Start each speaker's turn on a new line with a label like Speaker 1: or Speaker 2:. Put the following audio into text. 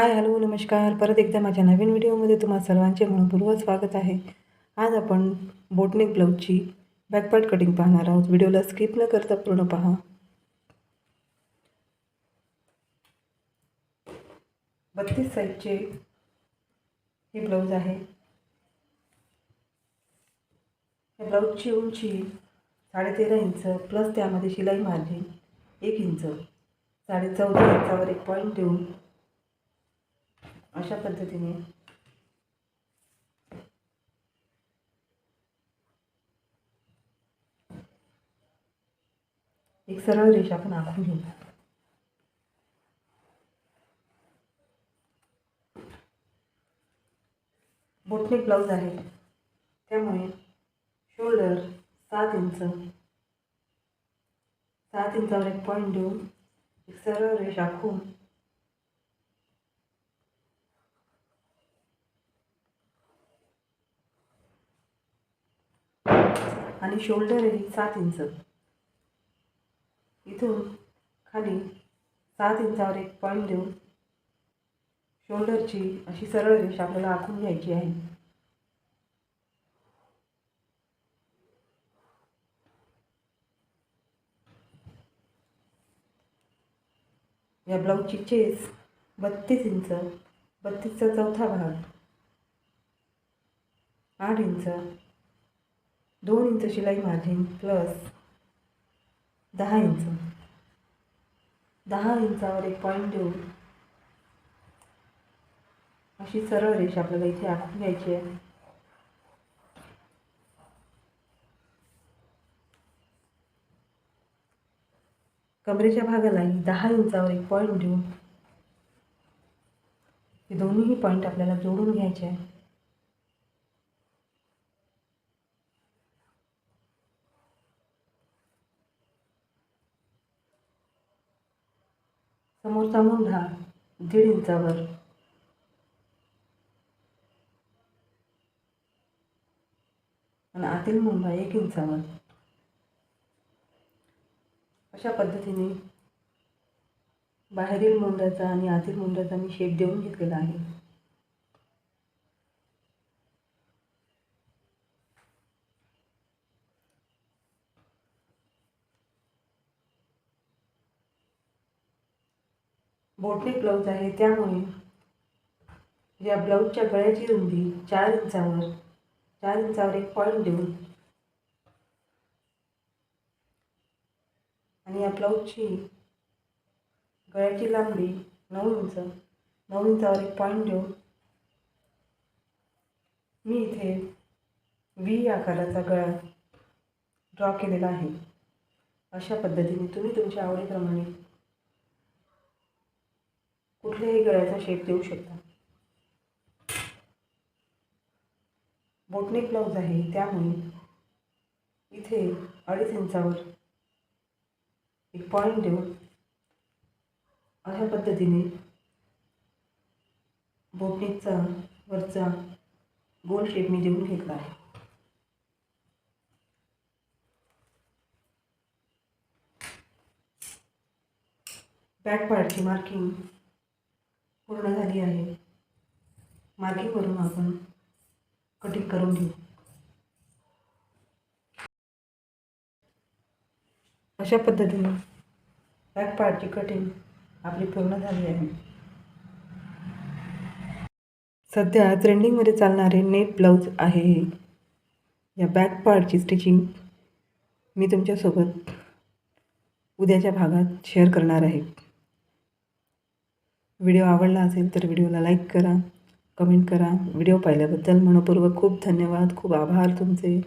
Speaker 1: Hi hello नमस्कार. परत एकदा माझ्या नवीन व्हिडिओमध्ये तुम्हा सर्वांचे मनपूर्वक स्वागत आहे. आज आपण बोटनेक ब्लाऊजची बॅकपार्ट कटिंग पाहणार आहोत. व्हिडिओला स्किप न करता पूर्ण पहा. बत्तीस साईजचे हे ब्लाऊज आहे. या ब्लाऊजची उंची साडेतेरा इंच प्लस त्यामध्ये शिलाई मार्जिन एक इंच. साडे चौदा इंचावर एक पॉईंट देऊन अशा पद्धतीने. एक सरळ रेषा आपण आखून घेऊ. बोटनेक ब्लाऊज आहे. त्यामुळे शोल्डर सात इंच. सात इंचावर एक पॉईंट देऊन एक सरळ रेषा आखून आणि शोल्डर आहे सात इंच. इथून खाली सात इंचावर एक पॉईंट देऊन शोल्डरची अशी सरळ रेषा आपल्याला आखून घ्यायची आहे. या ब्लाऊजची चेस बत्तीस इंच बत्तीसचा चौथा भाग आठ इंच दोन इंच शिलाई मार्जिन प्लस दहा इंच. दहा इंचावर एक पॉईंट देऊन अशी सरळ रेषा आपल्याला इथे आखून घ्यायची आहे. कमरेच्या भागालाही दहा इंचावर एक पॉईंट देऊन हे दोन्हीही पॉईंट आपल्याला जोडून घ्यायचे आहे. समोरचा मुंढा दीड इंचावर. आणि आतील मुंढा एक इंचावर. अशा पद्धतीने बाहेरील मुंड्याचा आणि आतील मुंड्याचा मी शेप देऊन घेतलेला आहे. बोटनेक ब्लाऊज आहे त्यामुळे या ब्लाऊजच्या गळ्याची रुंदी चार इंचावर चार इंचावर एक पॉईंट देऊन. आणि या ब्लाऊजची गळ्याची लांबी नऊ इंच नऊ इंचावर एक पॉईंट देऊन. मी इथे व्ही आकाराचा गळा ड्रॉ केलेला आहे. अशा पद्धतीने तुम्ही तुमच्या आवडीप्रमाणे कुठल्याही गळ्याचा शेप देऊ शकता. बोटनेक ब्लाऊज आहे त्यामुळे इथे अडीच इंचावर एक पॉईंट देऊन अशा पद्धतीने बोटनेकचा वरचा गोल शेप मी देऊन घेतला आहे. बॅक पार्टची मार्किंग पूर्ण झाली आहे. मार्किंग आपण कटिंग करून घेऊ. अशा पद्धतीने बॅक पार्टची कटिंग आपली पूर्ण झाली आहे. सध्या ट्रेंडिंगमध्ये चालणारे नेट ब्लाऊज आहे हे. या बॅक पार्टची स्टिचिंग मी तुमच्यासोबत उद्याच्या भागात शेअर करणार आहे. व्हिडिओ आवडला असेल तर व्हिडिओला लाईक करा कमेंट करा. व्हिडिओ पाहिल्याबद्दल मनपूर्वक खूप धन्यवाद. खूप आभार तुमचे.